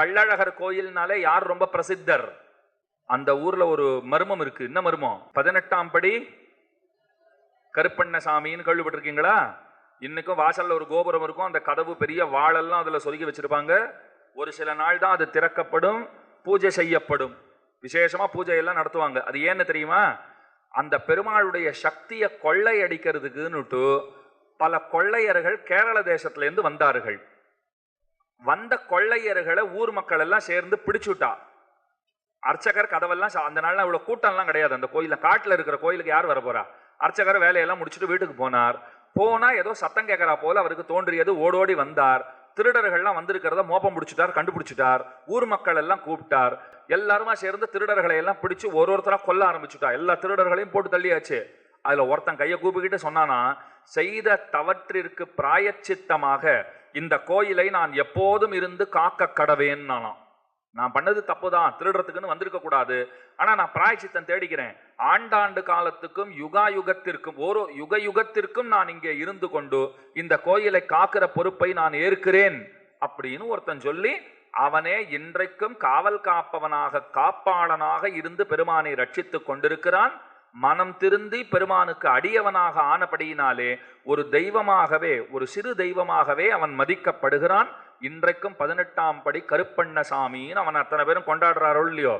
கள்ளழகர் கோயில்னாலே யார் ரொம்ப பிரசித்தர்? அந்த ஊர்ல ஒரு மர்மம் இருக்கு. என்ன மர்மம்? பதினெட்டாம் படி கருப்பண்ணசாமின்னு கேள்விப்பட்டிருக்கீங்களா? இன்னைக்கும் வாசல்ல ஒரு கோபுரம் இருக்கும். அந்த கதவு பெரிய வாழெல்லாம் அதுல சொருகி வச்சிருப்பாங்க. ஒரு சில நாள் தான் அது திறக்கப்படும் பூஜை செய்யப்படும். விசேஷமா பூஜை எல்லாம் நடத்துவாங்க. அது ஏன்னு தெரியுமா? அந்த பெருமாளுடைய சக்தியை கொள்ளை அடிக்கிறதுக்குன்னுட்டு பல கொள்ளையர்கள் கேரள தேசத்துல இருந்து வந்தார்கள். வந்த கொள்ளையர்களை ஊர் மக்கள் எல்லாம் சேர்ந்து பிடிச்சுட்டா அர்ச்சகர் கதவெல்லாம் சா- அந்த நாள்ல அவ்வளோ கூட்டம்லாம் கிடையாது. அந்த கோயிலில் காட்டில் இருக்கிற கோயிலுக்கு யார் வர போறா அர்ச்சகர் வேலையெல்லாம் முடிச்சுட்டு வீட்டுக்கு போனார். போனா ஏதோ சத்தம் கேட்கறா போல அவருக்கு தோன்றியது ஓடோடி வந்தார். திருடர்கள்லாம் வந்திருக்கிறத மோப்பம் பிடிச்சிட்டார் கண்டுபிடிச்சிட்டார். ஊர் மக்கள் எல்லாம் கூப்பிட்டார். எல்லாருமா சேர்ந்து திருடர்களை எல்லாம் பிடிச்சு ஒரு ஒருத்தராக கொல்ல ஆரம்பிச்சுட்டா. எல்லா திருடர்களையும் போட்டு தள்ளியாச்சு. அதில் ஒருத்தன் கையை கூப்பிக்கிட்டு சொன்னானா செய்த தவற்றிற்கு பிராயச்சித்தமாக இந்த கோயிலை நான் எப்போதும் இருந்து காக்க கடவேன் நானாம். நான் பண்ணது தப்புதான் திருடுறதுக்குன்னு வந்திருக்க கூடாது. ஆனா நான் பிராயச்சித்தம் தேடிக்கிறேன் ஆண்டாண்டு காலத்துக்கும் யுகா யுகத்திற்கும் ஒரு யுக யுகத்திற்கும் நான் இங்கே இருந்து கொண்டு இந்த கோயிலை காக்கிற பொறுப்பை நான் ஏற்கிறேன் அப்படின்னு ஒருத்தன் சொல்லி அவனே இன்றைக்கும் காவல் காப்பவனாக காப்பாளனாக இருந்து பெருமானை ரட்சித்துக் கொண்டிருக்கிறான். மனம் திருந்தி பெருமானுக்கு அடியவனாக ஆனபடியினாலே ஒரு தெய்வமாகவே ஒரு சிறு தெய்வமாகவே அவன் மதிக்கப்படுகிறான். இன்றைக்கும் பதினெட்டாம் படி கருப்பண்ணசாமின்னு அவன் அத்தனை பேரும் கொண்டாடுறாரோ இல்லையோ?